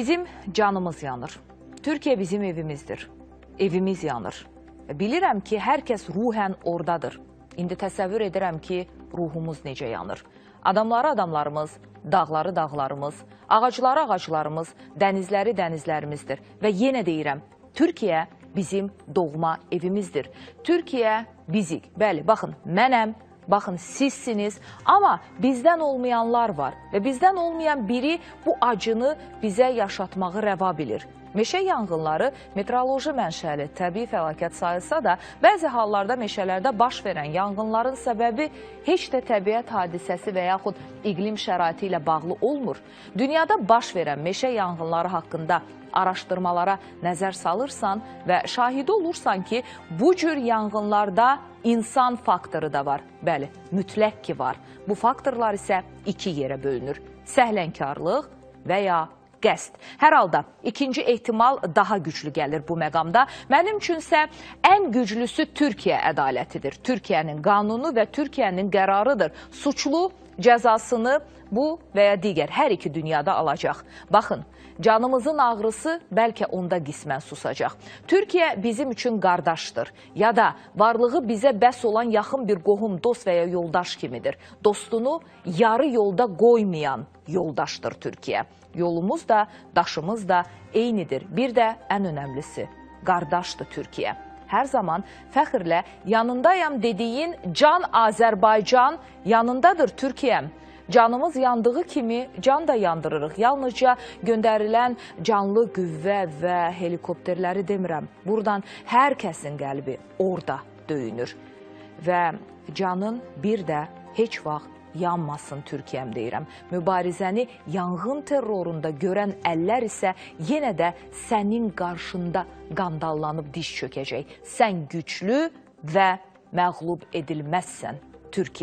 Bizim canımız yanır. Türkiye bizim evimizdir. Evimiz yanır. Bilirəm ki, hər kəs ruhən oradadır. İndi təsəvvür edirəm ki, ruhumuz necə yanır. Adamları adamlarımız, dağları dağlarımız, ağacları ağaclarımız, dənizləri dənizlərimizdir. Və yenə deyirəm, Türkiyə bizim doğma evimizdir. Türkiyə bizik. Bəli, baxın, mənəm, Baxın sizsiniz, amma bizdən olmayanlar var və bizdən olmayan biri bu acını bizə yaşatmağı rəva bilir. Meşə yanğınları meteoroloji mənşəli təbii fəlakət sayılsa da, bəzi hallarda meşələrdə baş verən yanğınların səbəbi heç də təbiət hadisəsi və yaxud iqlim şəraiti ilə bağlı olmur. Dünyada baş verən meşə yanğınları haqqında araşdırmalara nəzər salırsan və şahidi olursan ki, bu cür yanğınlarda insan faktoru da var. Bəli, mütləq ki var. Bu faktorlar isə iki yerə bölünür. Səhlənkarlıq və ya qəsd. Hər halda ikinci ehtimal daha güclü gəlir bu məqamda. Mənim üçünsə ən güclüsü Türkiyə ədalətidir. Türkiyənin qanunu və Türkiyənin qərarıdır. Suçlu cəzasını bu və ya digər hər iki dünyada alacaq. Baxın, canımızın ağrısı bəlkə onda qismən susacaq. Türkiyə bizim üçün qardaşdır ya da varlığı bizə bəs olan yaxın bir qohum, dost və ya yoldaş kimidir. Dostunu yarı yolda qoymayan yoldaşdır Türkiyə. Yolumuz da, daşımız da eynidir. Bir də ən önəmlisi, qardaşdır Türkiyə. Hər zaman fəxrlə yanındayam dediyin can Azərbaycan yanındadır Türkiyəm. Canımız yandığı kimi can da yandırırıq. Yalnızca göndərilən canlı qüvvə və helikopterləri demirəm. Buradan hər kəsin qəlbi orada döyünür. Və canın bir də heç vaxt yanmasın Türkiyəm deyirəm. Mübarizəni yanğın terrorunda görən əllər isə yenə də sənin qarşında qandallanıb diş çökəcək. Sən güclü və məğlub edilməzsən Türkiyə.